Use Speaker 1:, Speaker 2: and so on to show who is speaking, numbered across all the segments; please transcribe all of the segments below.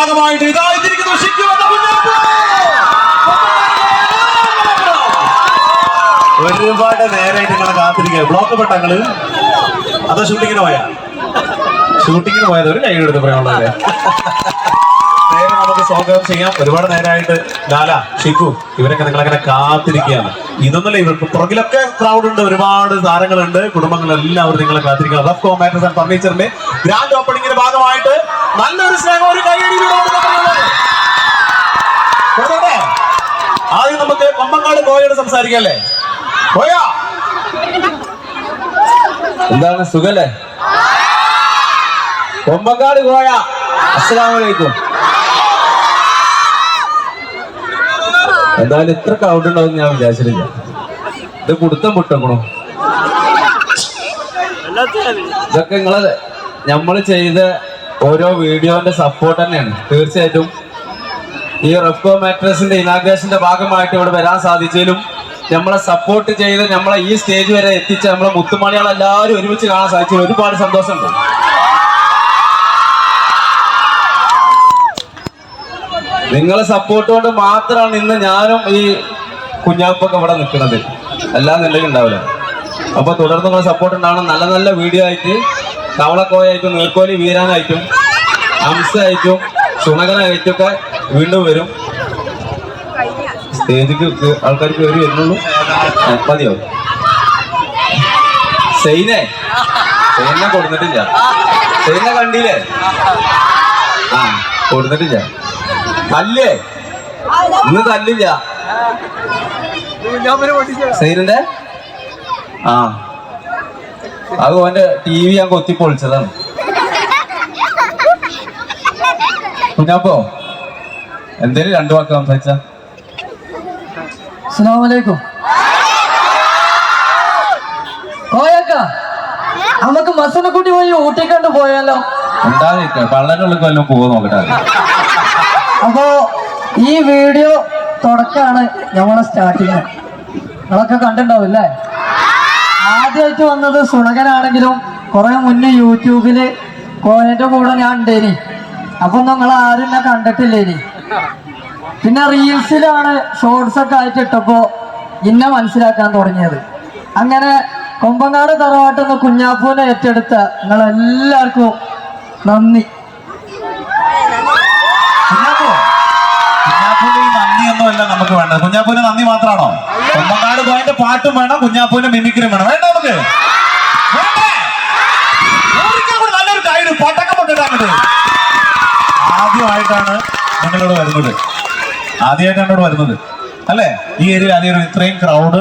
Speaker 1: ഭാഗമായിട്ട് ഇതായിരിക്കുന്നു ഒരുപാട് നേരമായിട്ട് നിങ്ങൾ കാത്തിരിക്കുക. ബ്ലോക്ക് പെട്ടങ്ങൾ അതോ ഷൂട്ടിങ്ങിന് പോയാ. ഷൂട്ടിങ്ങിന് പോയത് ഒരു കൈ എടുത്ത് പറയാനുള്ളവരെ നേരെ നമുക്ക് സ്വാഗതം ചെയ്യാം. ഒരുപാട് നേരമായിട്ട് ലാല ഷിഖു ഇവരൊക്കെ നിങ്ങളങ്ങനെ കാത്തിരിക്കുകയാണ്. ഇതൊന്നുമല്ല ഇവർക്ക് പുറകിലൊക്കെ ക്രൗഡ് ഉണ്ട് ഒരുപാട് താരങ്ങളുണ്ട്. കുടുംബങ്ങളെല്ലാവരും നിങ്ങളെ കാത്തിരിക്കുക റഫ് കോമാറ്റസ് ആൻഡ് ഫർണിച്ചറിന്റെ ഗ്രാൻഡ് ഓപ്പണിംഗിന്റെ ഭാഗമായിട്ട് നല്ലൊരു സ്നേഹം ഒരു ആദ്യം നമുക്ക് കൊമ്പങ്ങാട് കോയോട് സംസാരിക്കല്ലേ കോയ!
Speaker 2: എന്താണ് സുഖല്ലേ? കൊമ്പങ്കാട് കോയ അസ്സലാമലൈക്കും എന്തായാലും ഇത്ര ക്രൗഡ് ഉണ്ടാവും ഞാൻ വിചാരിച്ചില്ല ഇത് കൊടുത്തം പൊട്ടക്കണോ ഇതൊക്കെ നിങ്ങൾ നമ്മൾ ചെയ്ത ഓരോ വീഡിയോന്റെ സപ്പോർട്ട് തന്നെയാണ്. തീർച്ചയായിട്ടും ഈ റെഫ്കോ മാട്രസിന്റെ ഇനാഗ്രേഷന്റെ ഭാഗമായിട്ട് ഇവിടെ വരാൻ സാധിച്ചതിലും നമ്മളെ സപ്പോർട്ട് ചെയ്ത് നമ്മളെ ഈ സ്റ്റേജ് വരെ എത്തിച്ച നമ്മളെ മുത്തുമണികളെല്ലാവരും ഒരുമിച്ച് കാണാൻ സാധിച്ചു ഒരുപാട് സന്തോഷമുണ്ട്. നിങ്ങളെ സപ്പോർട്ട് കൊണ്ട് മാത്രമാണ് ഇന്ന് ഞാനും ഈ കുഞ്ഞാപ്പൊക്കെ ഇവിടെ നിൽക്കുന്നത്. എല്ലാം നിലയിൽ ഉണ്ടാവില്ല. അപ്പൊ തുടർന്ന് നിങ്ങളെ സപ്പോർട്ട് ഉണ്ടാവണം. നല്ല നല്ല വീഡിയോ ആയിട്ട് കവളക്കോയായിട്ടും നീർക്കോലി വീരാനായിട്ടും അംസായിട്ടും സുണകനായിട്ടൊക്കെ വീണ്ടും വരും. സ്റ്റേജിക്ക് ആൾക്കാർ കയറി വരുന്നുള്ളൂ. മതിയാവും മതിയോ സെയിനെ സൈനെ കൊടുത്തിട്ടില്ല. സെയിനെ കണ്ടില്ലേ? ആ കൊടുത്തിട്ടില്ല. തല്ലേ? ഇന്ന് തല്ലില്ല. സൈലിന്റെ ആ. അത് ഓന്റെ ടി വി ഞാൻ കൊത്തി പൊളിച്ചതാണ് കുഞ്ഞാപ്പോ എന്തേലും രണ്ടു വാക്ക് സംസാരിച്ച?
Speaker 3: അസ്സലാമലൈക്കും കോയക്ക നമുക്ക് മസനക്കുട്ടി കൂട്ടി പോയി ഊട്ടിക്കണ്ട് പോയാലോ?
Speaker 2: എന്താ പള്ളനുള്ളിൽ കൊല്ലം പോവാൻ നോക്കട്ടെ.
Speaker 3: അപ്പോ ഈ വീഡിയോ തുടക്കാണ് നമ്മളെ സ്റ്റാർട്ടിങ് നിങ്ങളൊക്കെ കണ്ടിട്ടുണ്ടാവും അല്ലേ? ആദ്യമായിട്ട് വന്നത് സുണകനാണെങ്കിലും കുറെ മുന്നേ യൂട്യൂബിൽ കോയന്റെ കൂടെ ഞാൻ ഉണ്ടേനി. അപ്പൊ നിങ്ങൾ ആരും എന്നെ കണ്ടിട്ടില്ലേനി. പിന്നെ റീൽസിലാണ് ഷോർട്സ് ഒക്കെ ആയിട്ട് ഇട്ടപ്പോ ഇന്നെ മനസ്സിലാക്കാൻ തുടങ്ങിയത്. അങ്ങനെ കൊമ്പങ്ങാട് തറവാട്ടെന്ന് കുഞ്ഞാപ്പൂനെ ഏറ്റെടുത്ത നിങ്ങളെല്ലാവർക്കും നന്ദി.
Speaker 1: ഈ നമുക്ക് വേണ്ടത്. കുഞ്ഞാപ്പൂന് നന്ദി മാത്രമാണോ? കൊമ്പങ്ങാട് പോയിന്റെ പാട്ടും വേണം കുഞ്ഞാപ്പൂന്റെ മിമിക്രിയും വേണം. വേണ്ട നമുക്ക്? നല്ലൊരു കൈ പട്ടക്കം പൊട്ടിട്ടാങ്ങട്ട് ആദ്യമായിട്ടാണ് നിങ്ങളോട് വരുന്നത്. ആദ്യമായിട്ടാണ് ഇവിടെ വരുന്നത്. അല്ലേ? ഈ ഏരിയ ആദ്യം ഇത്രയും ക്രൗഡ്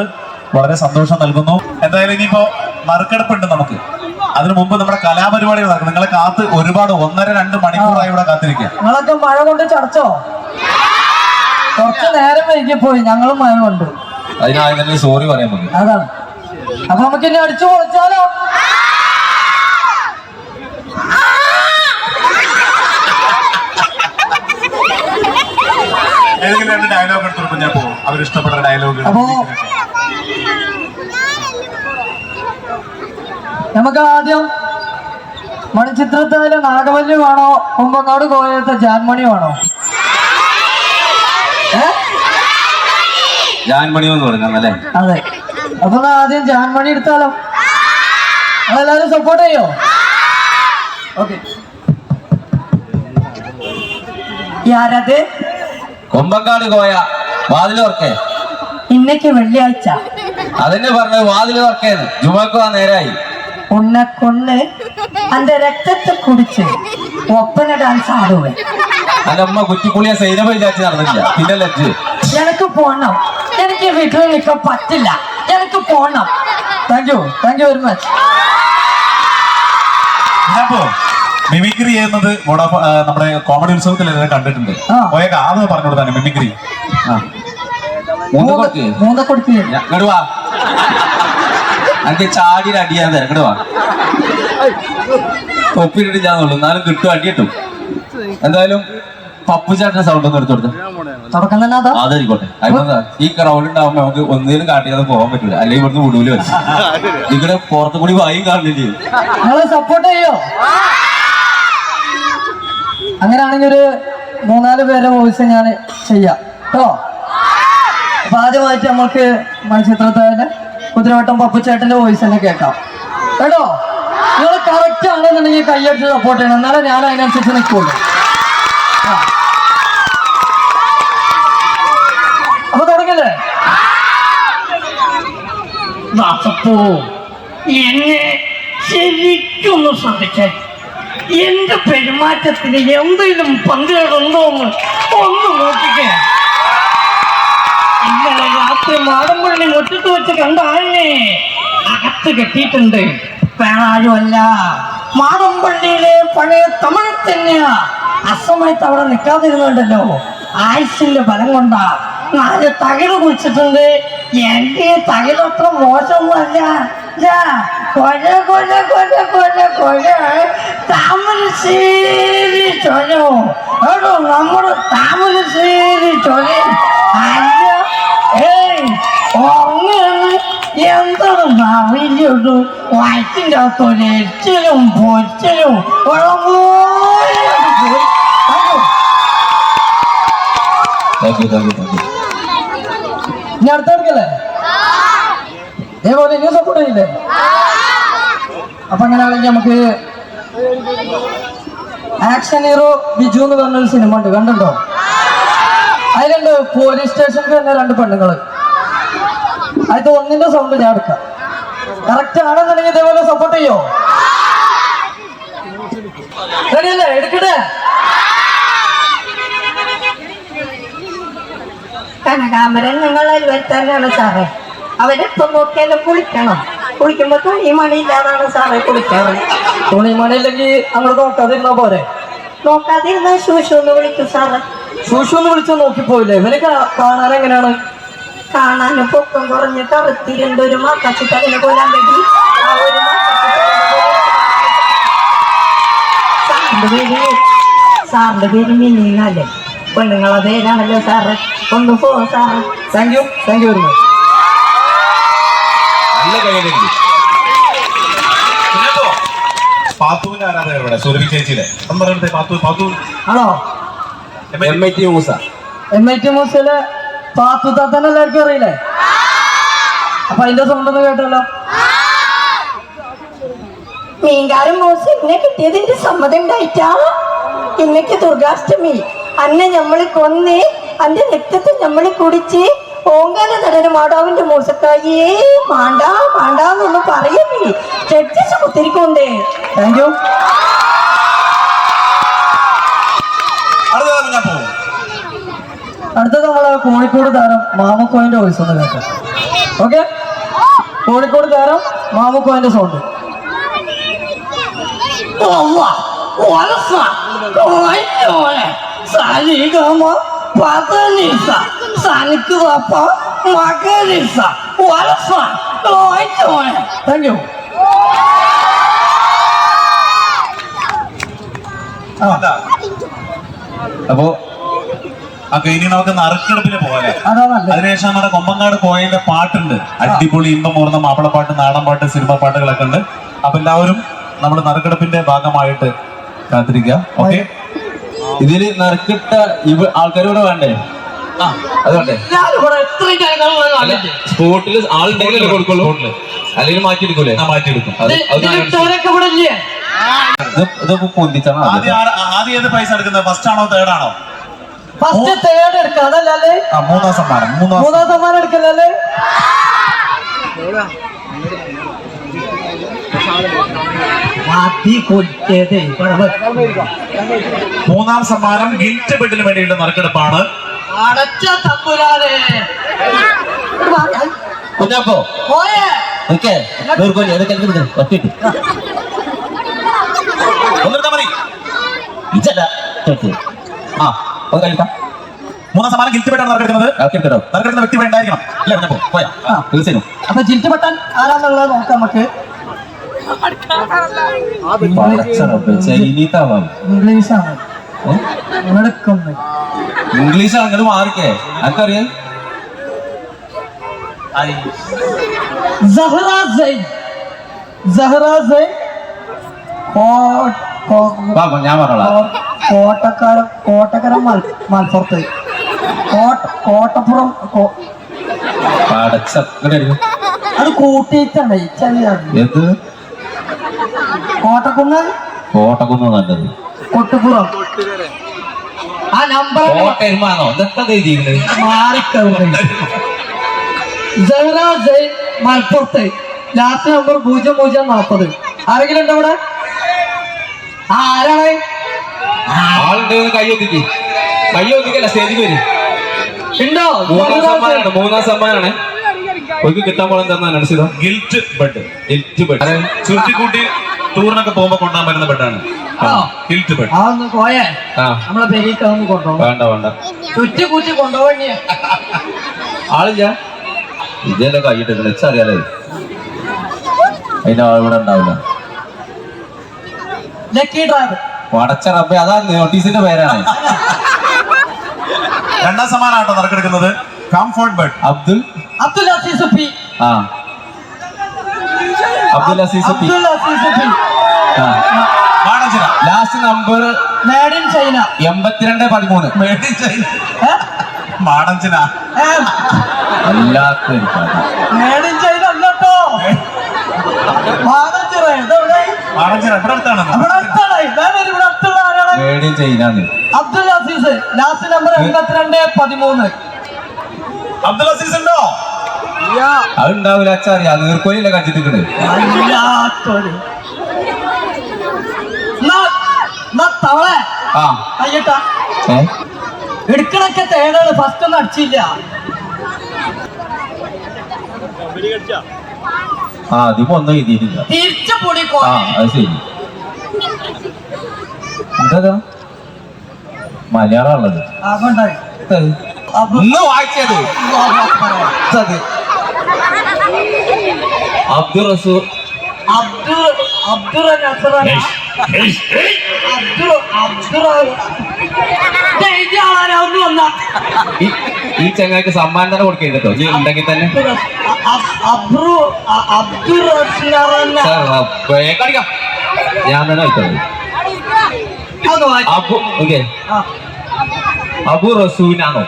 Speaker 1: വളരെ സന്തോഷം നൽകുന്നു. എന്തായാലും ഇനിയിപ്പോ നറുക്കെടുപ്പുണ്ട് നമുക്ക്. അതിനു മുമ്പ് നമ്മുടെ കലാപരിപാടികൾ നടക്കും. നിങ്ങളെ കാത്ത് ഒരുപാട് ഒന്നര രണ്ട് മണിക്കൂറായി ഇവിടെ കാത്തിരിക്കുക.
Speaker 3: നിങ്ങളൊക്കെ മഴ കൊണ്ട് ചടച്ചോ? കുറച്ച് നേരം വൈകി പോയി ഞങ്ങളും മഴ കൊണ്ട്
Speaker 2: അതിനായി തന്നെ സോറി പറയാൻ മതി
Speaker 3: അതാണ്. അപ്പൊ നമുക്ക് ഇനി അടിച്ചു പൊളിച്ചാലോ?
Speaker 1: ഏതെങ്കിലും ഡയലോഗ് എടുത്തു ഞാൻ പോകും അവർ ഇഷ്ടപ്പെട്ട ഡയലോഗ്
Speaker 3: അപ്പോ നമുക്ക് ആദ്യം മണിച്ചിത്രത്തിലെ നാഗവല്ലി വേണോ കുമ്പങ്ങാട് കോയത്തെ ജാൻമണി വേണോ
Speaker 2: ജാൻമണി എന്ന് പറഞ്ഞല്ലേ
Speaker 3: അതെ. അപ്പൊ ആദ്യം ജാൻമണി എടുത്താലോ? അതെല്ലാരും സപ്പോർട്ട് ചെയ്യോ? ഓക്കെ ആരാത്
Speaker 2: കൊമ്പങ്കാട് കോയ വാതിലോർക്കെ
Speaker 3: ഇന്നേക്ക് വെള്ളിയാഴ്ച.
Speaker 2: അതന്നെ പറഞ്ഞത് വാതിലോർക്കെ തുറക്കേന്ന് ജുമക്ക് നേരായി.
Speaker 3: ഉണ്ണ കൊന്ന് അന്റെ രക്തത്തെ കുടിച്ച് ഒപ്പന ഡാൻസ് ആടുവേ.
Speaker 2: അല്ല അമ്മ കുറ്റിപ്പുളിയെ സൈനബ വിചാരിച്ച് നടന്നില്ല പിന്നെ ലജ്ജ്.
Speaker 3: എനിക്ക് പോണം. എനിക്ക് വീട്ടിൽ നിൽക്കാൻ പറ്റില്ല. എനിക്ക് പോണം. Thank you thank you very much
Speaker 1: mimicry ചെയ്യുന്നത് നമ്മുടെ കോമഡി ഉത്സവത്തിൽ കണ്ടിട്ടുണ്ട്. ആദ്യം പറഞ്ഞു കൊടുത്താണ് മിമിക്രി.
Speaker 2: ആ. അടിയാ കൊടുക്ക്
Speaker 3: മൂന്ന കൊടുത്തി
Speaker 2: ഇങ്ങോട്ട് വാ. എനിക്ക് ചാടിയുടെ അടിയാൻ തരാം. ഞാൻ എന്നാലും കിട്ടും അടി കിട്ടും. എന്തായാലും പപ്പു ചേട്ടന്റെ സൗണ്ട് ഒന്ന് എടുത്തു
Speaker 3: തുടക്കം തന്നെ അതാ?
Speaker 2: അതായിക്കോട്ടെ. അതിപ്പോ ഈ ക്രൗഡ് ഉണ്ടാവുമ്പോ നമുക്ക് ഒന്നിനും കാട്ടിയാതെ പോകാൻ പറ്റൂല. അല്ലെങ്കിൽ ഇവിടുന്ന് വിടൂല വരും ഇവിടെ പുറത്തു കൂടി വായും കാണില്ലേ
Speaker 3: നിങ്ങൾ സപ്പോർട്ട് ചെയ്യോ? അങ്ങനെയാണെങ്കിൽ ഒരു മൂന്നാൽ പേരെ വോയിസ് ഞാൻ ചെയ്യാം. കേട്ടോ അപ്പൊ ആദ്യമായിട്ട് നമുക്ക് മത്സ്യത്രത്താരുടെ കുതിരവട്ടം പപ്പുചേട്ടന്റെ വോയിസ് തന്നെ കേൾക്കാം. കേട്ടോ? നിങ്ങൾ കറക്റ്റ് ആണെന്നുണ്ടെങ്കിൽ കൈയടിച്ച് സപ്പോർട്ട് ചെയ്യണം. എന്നാലേ ഞാൻ അതിനനുസരിച്ച് നിൽക്കുള്ളൂ ആ. അപ്പൊ തുടങ്ങല്ലേ
Speaker 4: ദാസപ്പോ എന്നെ ശരിക്കൊന്ന് ശ്രദ്ധിച്ചേ. എന്റെ പെരുമാറ്റത്തിന് എന്തെങ്കിലും പങ്കുകളുണ്ടോ എന്ന് ഒന്ന് നോക്കിക്കേ. ഇന്നലെ രാത്രി മാടമ്പള്ളി മുറ്റത്ത് വെച്ച് കണ്ട ആളിനെ അകത്ത് കെട്ടിയിട്ടുണ്ട്. വേറെ ആരുമല്ല മാടമ്പള്ളിയിലെ പഴയ തമിഴ് തന്നെയാ. അസമയത്ത് അവിടെ നിൽക്കാതിരുന്നുണ്ടല്ലോ. ആയുസിന്റെ ബലം കൊണ്ടാ 나한테 따개로 고쳤던데 얘한테 따개로 또 뭐좀 하자 자 거자 거자 거자 거자 거자
Speaker 2: 땀을 시리 줘요 바로
Speaker 3: 나무로 땀을 시리 줘요 아니요 에이 오늘 양도는 마음이려도 와이팅가 소리 찌룡 보찌룡 여러분
Speaker 2: Thank you, thank you, thank you.
Speaker 3: ഇനി അടുത്ത എടുക്കല്ലേ ഇതേപോലെ ഇനി സപ്പോർട്ട് ചെയ്യില്ലേ അപ്പൊ അങ്ങനെയാണെങ്കിൽ നമുക്ക് ആക്ഷൻ ഹീറോ ബിജു എന്ന് പറഞ്ഞൊരു സിനിമ ഉണ്ട്. കണ്ടുണ്ടോ അതിലുണ്ട് പോലീസ് സ്റ്റേഷനിൽ തന്നെ രണ്ട് പെണ്ണുങ്ങൾ. അതിൽ ഒന്നിന്റെ സൗണ്ട് ഞാൻ എടുക്കാം. കറക്റ്റ് ആണെന്നുണ്ടെങ്കിൽ ഇതേപോലെ സപ്പോർട്ട് ചെയ്യോ? റെഡിയല്ലേ എടുക്കട്ടെ?
Speaker 4: കനകാമരൻ നിങ്ങൾ വരുത്താനാണ് സാറേ. അവരെപ്പം നോക്കിയാലും കുളിക്കണം. കുളിക്കുമ്പോ തുണി മണിയില്ലാതാണ് സാറേ കുളിക്കാറ്.
Speaker 3: തുണിമണി ഇല്ലെങ്കിൽ അങ്ങോട്ട് നോക്കാതിരുന്നാ പോരെ?
Speaker 4: നോക്കാതിരുന്ന ശൂശു എന്ന് വിളിക്കും ശൂശു
Speaker 3: ഒന്ന് എന്ന് വിളിച്ച് നോക്കിപ്പോയില്ലേ ഇവനെ കാണാൻ എങ്ങനെയാണ്?
Speaker 4: കാണാൻ പൊക്കം കുറഞ്ഞ് കറുത്തിരുണ്ട് ഒരു മാക്കാച്ചിട്ടതിനെ കൊല്ലാൻ വേണ്ടി. ആ ഒരു സാറിന്റെ പേര് സാറിന്റെ പേര് മിന്നിന്നല്ലേ പെണ്ണുങ്ങളെ പേരാണല്ലോ സാറ്. കൊണ്ടുപോ sir
Speaker 3: thank you thank you very much
Speaker 2: നല്ല
Speaker 1: പാത്തുവിന്റെ സുരഭി ചേച്ചിയിലെ. പാത്തു പാത്തു.
Speaker 3: ആണോ?
Speaker 2: M I T Moosa.
Speaker 3: M I T മൂസിലെ Pathu എല്ലാവർക്കും അറിയില്ലേ? അപ്പൊ അതിന്റെ സൗണ്ട് ഒന്ന് കേട്ടല്ലോ.
Speaker 4: മീൻകാരൻ മൂസ എന്നെ കിട്ടിയതിന്റെ സമ്മതം ഉണ്ടായിട്ടാ. ഇന്നക്ക് ദുർഗാഷ്ടമി. അന്നെ ഞമ്മൾ കൊന്ന് അന്റെ രക്തത്തെ ഞമ്മൾ കുടിച്ച് ഓങ്കാല നടന മാടാവിന്റെ മൂസക്കായേ മാണ്ട മാണ്ടാന്നൊന്നും പറയുന്നേ ചെട്ടിച്ച് കുത്തിരിക്കൊണ്ടേ
Speaker 3: താങ്ക് യു
Speaker 1: ഞാൻ പോകും
Speaker 3: അടുത്തത് നമ്മളെ കോഴിക്കോട് താരം മാമുക്കോയിന്റെ വോയിസ് ഒന്ന് കേട്ടോ ഓക്കെ കോഴിക്കോട് താരം മാമുക്കോയിന്റെ സൗണ്ട്
Speaker 4: സരിഗമ പതനിസ സനിക്ക് തപ്പ മകരിസ വലസ
Speaker 3: താങ്ക് യു
Speaker 1: എന്താ
Speaker 2: അപ്പോ
Speaker 1: അപ്പൊ ഇനി നമുക്ക് നറുക്കെടുപ്പിന്
Speaker 3: പോലെ
Speaker 1: അതിനുശേഷം നമ്മുടെ കൊമ്പങ്കാട് പോയതിന്റെ പാട്ടുണ്ട്. അടിപൊളി ഇമ്പം മൂർന്ന മാപ്പിളപ്പാട്ട് നാടൻ പാട്ട് സിനിമ പാട്ടുകളൊക്കെ ഉണ്ട്. അപ്പൊ എല്ലാവരും നമ്മൾ നറുക്കെടുപ്പിന്റെ ഭാഗമായിട്ട് കാത്തിരിക്കുക. ഓക്കെ?
Speaker 2: ഇതിൽ നറുക്കിട്ട ഇവ ആൾക്കാർ ഇവിടെ വേണ്ടേ? ആളുണ്ടെങ്കിലല്ലേ കൊടുക്കുള്ളൂ. അല്ലെങ്കിൽ മാറ്റിയെടുക്കൂലേ?
Speaker 1: മാറ്റിയെടുക്കും.
Speaker 2: ഇതൊക്കെ പൊന്തിച്ചാണ്
Speaker 1: ആദ്യം ഏത് എടുക്കുന്നത്? ഫസ്റ്റ് ആണോ തേർഡ് ആണോ?
Speaker 3: ഫസ്റ്റ് തേർഡ് എടുക്കാം അതല്ലേ
Speaker 1: മൂന്നാം സമ്മാനം മൂന്നാം
Speaker 3: സമ്മാനം. എടുക്കല്ലേ
Speaker 1: മൂന്നാം സമ്മാനം ഗിൽറ്റ് ബെഡിന് വേണ്ടിയുള്ള നറുക്കെടുപ്പാണ്.
Speaker 3: അടച്ച തമ്പുരാനെ.
Speaker 2: കുഞ്ഞാപ്പോ
Speaker 1: മതി.
Speaker 2: ആ ഒന്ന് കഴിക്കാം
Speaker 1: മൂന്നാം സമ്മാനം ഗിൽറ്റ് ബെഡാണ് നറുക്കെടുക്കുന്നത്. നറുക്കെടുക്കുന്ന വ്യക്തി ഇവിടെ ഉണ്ടായിരിക്കണം അല്ലേ കുഞ്ഞപ്പോ പോയാ.
Speaker 2: തീർച്ചയായും
Speaker 3: അപ്പൊ ജിൽറ്റ് പട്ടാൻ ആരാന്നുള്ളത് നോക്കാം നമുക്ക്. ഇംഗ്ലീഷാണ്.
Speaker 2: ഇംഗ്ലീഷ് അങ്ങനെ മാറിക്കേ. എനിക്കറിയാം
Speaker 3: സഹറ സൈൻ സഹറ സൈൻ
Speaker 2: ഞാൻ
Speaker 3: കോട്ടക്കാര കോട്ടക്കര മൽ മലപ്പുറത്ത് കോട്ട കോട്ടപ്പുറം. അത് കൂട്ടിയിട്ടാണ് ചെറിയ
Speaker 2: എന്ത്?
Speaker 3: കോട്ടക്കുന്ന്?
Speaker 2: കോട്ടക്കുന്ന് നല്ലത്.
Speaker 3: കൊട്ടുപുറം. ആ നമ്പർ
Speaker 2: കോട്ടയമാണോ ഇതൊക്കെ
Speaker 3: മാറിക്കവിടെ ജഹ്റ മലപ്പുറത്ത്. ലാസ്റ്റ് നമ്പർ പൂജ്യം പൂജ്യം നാൽപ്പത് ആരെങ്കിലും ഉണ്ടോ ഇവിടെ ആ ആരാണ്?
Speaker 2: ആളുണ്ട് സ്റ്റേജിൽ വരും
Speaker 3: ഉണ്ടോ?
Speaker 2: മൂന്നാം സമ്മാനാണ് മൂന്നാം സമ്മാനാണ് ഒരു കിട്ടാൻ പോലും അനുസരിത
Speaker 1: ഗിൽറ്റ് ബെഡ്
Speaker 2: ഗിൽറ്റ് ബെഡ്
Speaker 1: ചുരുട്ടിക്കൂട്ടി ടൂറിനൊക്കെ പോകുമ്പോ കൊണ്ടുപോകാൻ പറ്റുന്ന ബെഡാണ്. ഗിൽറ്റ് ബെഡ്
Speaker 3: പോയേ. നമ്മളെ കൊണ്ടുപോകും.
Speaker 2: വേണ്ട വേണ്ട. ആളില്ല? ഇതല്ലേ കൈയിട്ട് വെച്ചറിയാലേ അതിന്റെ ആൾ ഇവിടെ ഉണ്ടാവില്ല.
Speaker 3: ലക്കി ഡ്രൈവർ
Speaker 2: പടച്ച റബ്ബെ അതാ നോട്ടീസിന്റെ പേരാണ്.
Speaker 1: രണ്ടാം സമാനാട്ടോ നറുക്കെടുക്കുന്നത്. Comfort but
Speaker 2: Abdul
Speaker 3: Abdul Aziz P
Speaker 2: ആ അബ്ദുൽ അസീസ് പി
Speaker 3: അബ്ദുൽ അസീസ് പി
Speaker 2: ആ
Speaker 1: മാടഞ്ചിന
Speaker 2: last number
Speaker 3: made in China
Speaker 2: എൺപത്തിരണ്ട് പതിമൂന്ന്.
Speaker 1: മേഡ് ഇൻ ചൈന
Speaker 3: ഏ?
Speaker 2: അല്ലാത്ത.
Speaker 3: മേഡ് ഇൻ ചൈന അല്ലട്ടോ. മാതച്ചിറ ഇതെവിടെ
Speaker 1: മാടഞ്ചിന ഇവിടെ അടുത്താണ്
Speaker 3: ഇവിടെ അടുത്താണ്. ഇവിടെ അടുത്തുള്ള ആരാണ്?
Speaker 2: മേഡ് ഇൻ ചൈനാന്ന്
Speaker 3: അബ്ദുൽ അസീസ് ലാസ്റ്റ് നമ്പർ എൺപത്തിരണ്ട് പതിമൂന്ന്.
Speaker 1: അബ്ദുൽ അസീസ് ഉണ്ടോ?
Speaker 2: അത് ഉണ്ടാവില്ല അച്ഛറിയാ നീർക്കോലില്ല ഏ?
Speaker 3: എടുക്കണൊക്കെ തേടാണ് ഫസ്റ്റ് ഒന്നും അടിച്ചില്ല.
Speaker 2: ആ അതിപ്പോ ഒന്നും എഴുതിയിട്ടില്ല.
Speaker 3: തിരിച്ചു പൊടി
Speaker 2: ആ അത് ശരി. എന്താ മലയാളം ഉള്ളത് ഒന്ന് വായിച്ചത്. അബ്ദുൾ റസൂർ
Speaker 3: അബ്ദുൾ അബ്ദുൾ അബ്ദുൾ അബ്ദുൾ
Speaker 2: ഈ ചങ്ങായിക്ക് സമ്മാനം തന്നെ കൊടുക്കരുത് ഇനി ഉണ്ടെങ്കിൽ തന്നെ. ഞാൻ തന്നെ വായിച്ചോളൂ. അബു ഓക്കെ. അബു റസൂനാണോ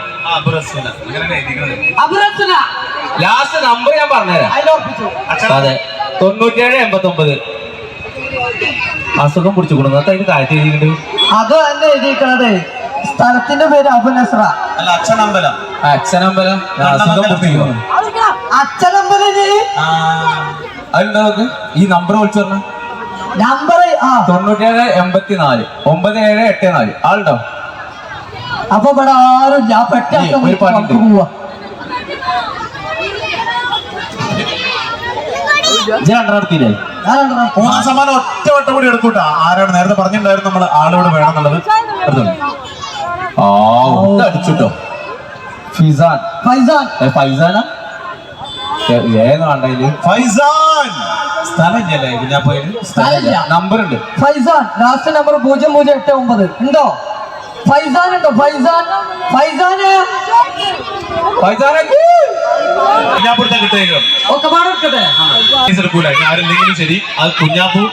Speaker 2: ലാസ്റ്റ് നമ്പർ ഞാൻ പറഞ്ഞുതരാം. അതെ. തൊണ്ണൂറ്റേഴ് എൺപത്തി ഒമ്പത് അസുഖം പിടിച്ചു കൊടുക്കുന്നത് അതിന് താഴ്ത്തി എഴുതിയിട്ടുണ്ട്
Speaker 3: അത് തന്നെ എഴുതിയിരിക്കണത്. സ്ഥലത്തിന്റെ പേര് അബു
Speaker 1: അല്ല അച്ഛനമ്പലം.
Speaker 2: അച്ഛനമ്പലം. അസുഖം പിടിച്ചു നോക്ക് ഈ നമ്പർ വിളിച്ചു പറഞ്ഞ.
Speaker 3: നമ്പർ
Speaker 2: തൊണ്ണൂറ്റേഴ് എൺപത്തി നാല് ഒമ്പത് ഏഴ് എട്ട് നാല്. ആളുണ്ടോ?
Speaker 3: അപ്പൊ ഇവിടെ ആരും
Speaker 2: ഞാൻ പെട്ടെന്ന്.
Speaker 3: പോവാ.
Speaker 1: മൂന്നാം സമ്മാനം ഒറ്റ വട്ടം കൂടി എടുക്കൂട്ടാ ആരാണ് നേരത്തെ പറഞ്ഞിട്ടുണ്ടായിരുന്നു നമ്മൾ ആളോട് വേണമെന്നുള്ളത്.
Speaker 2: എന്നുള്ളത് അടിച്ചുട്ടോ ഫിസാൻ.
Speaker 3: ഫൈസാൻ.
Speaker 2: ഏ, ഫൈസാനാ?
Speaker 1: ഫൈസാൻ.
Speaker 2: നമ്പർ ഉണ്ട്.
Speaker 3: ഫൈസാൻ ലാസ്റ്റ് നമ്പർ പൂജ്യം പൂജ്യം എട്ട് ഒമ്പത്. ഉണ്ടോ? ഫൈസാൻ ഉണ്ടോ ഫൈസാൻ. ഫൈസാന്
Speaker 2: ഫൈസാനെ
Speaker 1: കുഞ്ഞാപ്പൂടുത്ത കിട്ടുക
Speaker 3: ഒക്കെ പാടെടുക്കട്ടെ
Speaker 1: എടുക്കൂല ഇനി ആരെന്തെങ്കിലും ശരി അത് കുഞ്ഞാപ്പൂ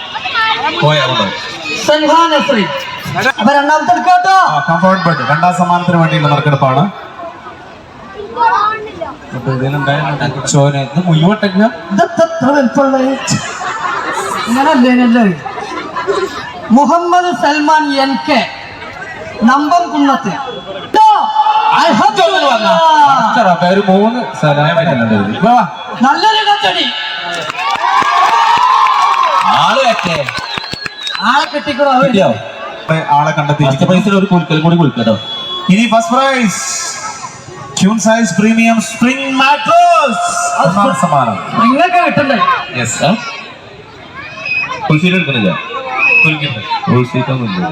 Speaker 3: അപ്പൊ രണ്ടാമത്തെ എടുക്കാട്ടോ
Speaker 1: കംഫോർട്ട് ബെഡ് രണ്ടാം സമ്മാനത്തിന് വേണ്ടിയുള്ള നറുക്കെടുപ്പാണ്.
Speaker 3: Muhammad Salman N K. നമ്പം Kunnath.
Speaker 2: ഒരു മൂന്ന്
Speaker 3: നല്ലൊരു കച്ചടി. ആൾ കിട്ടിക്കണോ
Speaker 1: ആളെ കണ്ടെത്തി.
Speaker 2: പൈസ ഒരു കുലുക്കൽ കൂടി കുലുക്കട്ടോ
Speaker 1: ഇനി first prize queen size premium spring mattress സമ്മാനം.
Speaker 3: നിങ്ങൾക്ക് കിട്ടണ്ടേ?
Speaker 1: യെസ്
Speaker 2: കുൽസീറ്റൊന്നുമില്ല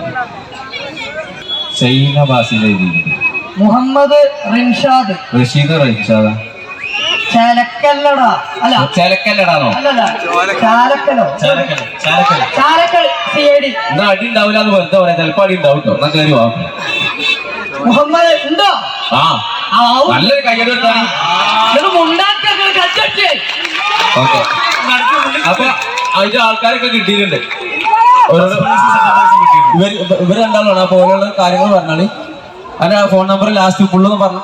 Speaker 2: ചൈന ഭാഷയിലെ എഴുതിയിരിക്കുന്നത്
Speaker 3: മുഹമ്മദ് റിൻഷാദ്.
Speaker 2: റഷീദ് റിൻഷാദ്.
Speaker 3: ചാലക്കല്ലട. അല്ല.
Speaker 2: ചിലക്കല്ലടാണോ?
Speaker 3: അല്ലല്ല. ചാലക്കലോ
Speaker 1: Charakkal Charakkal
Speaker 3: Chalakkal C I D.
Speaker 2: എന്നാ അടി ഉണ്ടാവില്ല എന്ന് വെറുതെ പറയാം. ചിലപ്പോ അടി ഉണ്ടാവും കേട്ടോ എന്നാ കയറി വാ.
Speaker 3: മുഹമ്മദ് ഉണ്ടോ?
Speaker 2: ആ. നല്ലൊരു ഓക്കെ. അപ്പൊ അതിന്റെ ആൾക്കാരൊക്കെ കിട്ടിയിട്ടുണ്ട്. ഇവർ ഇവർ രണ്ടാളാണ് ആ പോലെയുള്ള കാര്യങ്ങൾ പറഞ്ഞാൽ അതിന്റെ ഫോൺ നമ്പർ ലാസ്റ്റ് ഫുള്ളെന്ന് പറഞ്ഞു.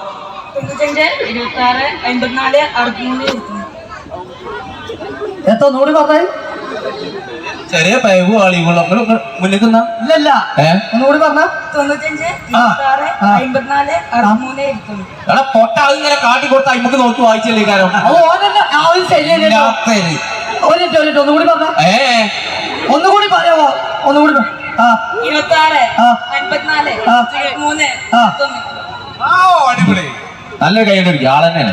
Speaker 3: എത്ര നൂറ് പറഞ്ഞേ
Speaker 2: ചെറിയ പൈവ് ആളികൾ മുന്നിൽ നിന്നാ.
Speaker 3: ഇല്ലല്ല ഒന്നുകൂടി പറഞ്ഞ?
Speaker 2: പൊട്ട കാട്ടി കൊടുത്ത നമുക്ക് നോക്കി വായിച്ചല്ലേ
Speaker 3: കാരണം ഒന്നുകൂടി പറഞ്ഞ?
Speaker 2: ഏ.
Speaker 3: ഒന്നുകൂടി പറയാമോ ഒന്നുകൂടി
Speaker 1: അടിപൊളി.
Speaker 2: നല്ലൊരു കൈയ്യടി അടിക്കും ആൾ തന്നെയാണ്.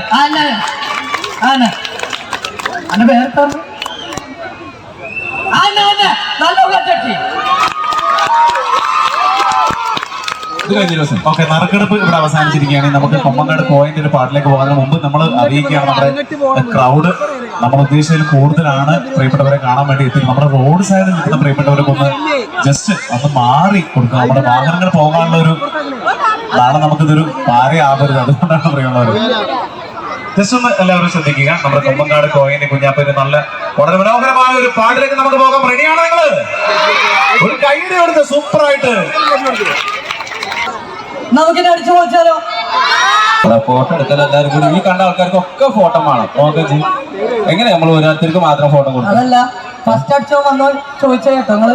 Speaker 3: അന്റെ
Speaker 1: ഓക്കെ നറുക്കെടുപ്പ് ഇവിടെ അവസാനിച്ചിരിക്കുകയാണെങ്കിൽ നമുക്ക് കൊമ്മങ്ങാട് പോയിന്റ് പാട്ടിലേക്ക് പോകുന്നതിന് മുമ്പ് നമ്മൾ അറിയിക്കുകയാണ് നമ്മുടെ ക്രൗഡ് നമ്മൾ ഉദ്ദേശിച്ചതിൽ കൂടുതലാണ് പ്രിയപ്പെട്ടവരെ കാണാൻ വേണ്ടി എത്തി നമ്മുടെ റോഡ് സൈഡിൽ നിൽക്കുന്ന പ്രിയപ്പെട്ടവരൊക്കെ ഒന്ന് ജസ്റ്റ് ഒന്ന് മാറി കൊടുക്കുക. നമ്മുടെ വാഹനങ്ങൾ പോകാനുള്ള ഒരു നാളെ നമുക്കിതൊരു പാരയാവരുത് അതുകൊണ്ടാണ് പ്രിയമുള്ളവർ ജസ്റ്റ് ഒന്ന് എല്ലാവരും ശ്രദ്ധിക്കുക. നമ്മുടെ കുമ്പങ്കാട് കോയിനി കുഞ്ഞാപ്പേര് നല്ല വളരെ മനോഹരമായ ഒരു പാട്ടിലേക്ക് നമുക്ക് പോകാം. റെഡിയാണ് നിങ്ങൾ? ഒരു കൈയുടെ എടുത്ത് സൂപ്പർ ആയിട്ട്
Speaker 3: നമുക്കിനി അടിച്ചു പൊളിച്ചാലോ?
Speaker 2: ഫോട്ടോ എടുത്താൽ എല്ലാവരും കൂടി. ഈ കണ്ട ആൾക്കാർക്ക് ഒക്കെ ഫോട്ടോ വേണം നോക്കാം ചെയ്യും എങ്ങനെ നമ്മൾ ഓരോരുത്തർക്ക് മാത്രം ഫോട്ടോ കൊടുക്കും?
Speaker 3: അതല്ല ഫസ്റ്റ് അടിച്ചോ വന്നോ? ചോദിച്ചോ കേട്ടോ നിങ്ങൾ?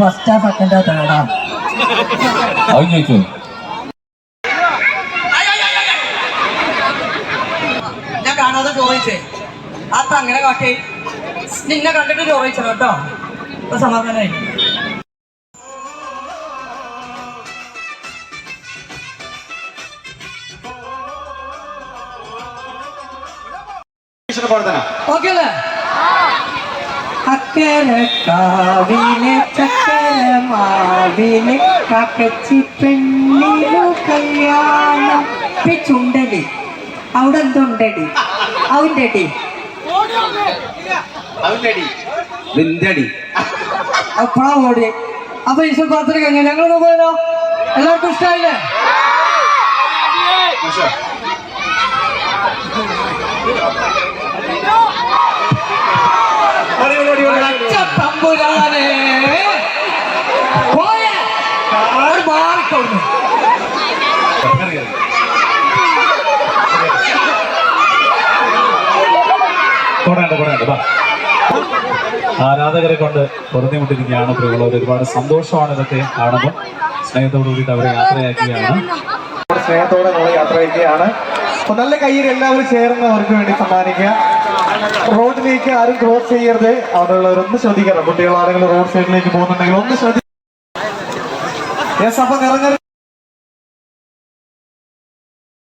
Speaker 3: ഫസ്റ്റാ സെക്കൻഡാ തേർഡാ
Speaker 2: അത് ചോദിച്ചു.
Speaker 4: ഞാൻ കാണാതെ ചോദിച്ചേ അത് അങ്ങനെ കാട്ടി. നിന്നെ കണ്ടിട്ട് ചോദിച്ചോ കേട്ടോ. ഇപ്പൊ സമാധാനമായി ഓക്കെ അല്ലേ? അക്കരെ കാവിലെ ചക്കര മാവിലെ കക്കച്ചി പെണ്ണിലു കല്യാണം. ചുണ്ടടി. അവിടെ എന്തുണ്ടടി? അവന്റെ അടി
Speaker 2: നിന്റെ അടി
Speaker 3: അപ്പഴാ ഓടി. അപ്പൊ ഈശ്വർ പാത്രക്ക് എങ്ങനെ ഞങ്ങൾ പോയാലോ എല്ലാവർക്കും ഇഷ്ടമായില്ലേ തമ്പുരാനെ പോയേ
Speaker 1: വാ ആരാധകരെ കൊണ്ട് പൊറുതിമുട്ടിരിക്കുകയാണ് പ്രിയമുള്ളവർ. ഒരുപാട് സന്തോഷമാണ് ഇതൊക്കെ കാണുമ്പോൾ. സ്നേഹത്തോടു കൂടിയിട്ട് അവരെ യാത്രയാക്കുകയാണ്.
Speaker 5: സ്നേഹത്തോടെ നമ്മൾ യാത്രയാക്കുകയാണ്. അപ്പൊ നല്ല കയ്യിൽ എല്ലാവരും ചേർന്ന് അവർക്ക് വേണ്ടി സമ്മാനിക്കുക. റോഡിലേക്ക് ആരും ക്രോസ് ചെയ്യരുത്. അവിടെയുള്ളവരൊന്ന് ശ്രദ്ധിക്കണം. കുട്ടികൾ ആരെങ്കിലും റോഡ് സൈഡിലേക്ക് പോകുന്നുണ്ടെങ്കിൽ ഒന്ന് ശ്രദ്ധിക്കുക യെസ് അപ്പൊ നിറഞ്ഞ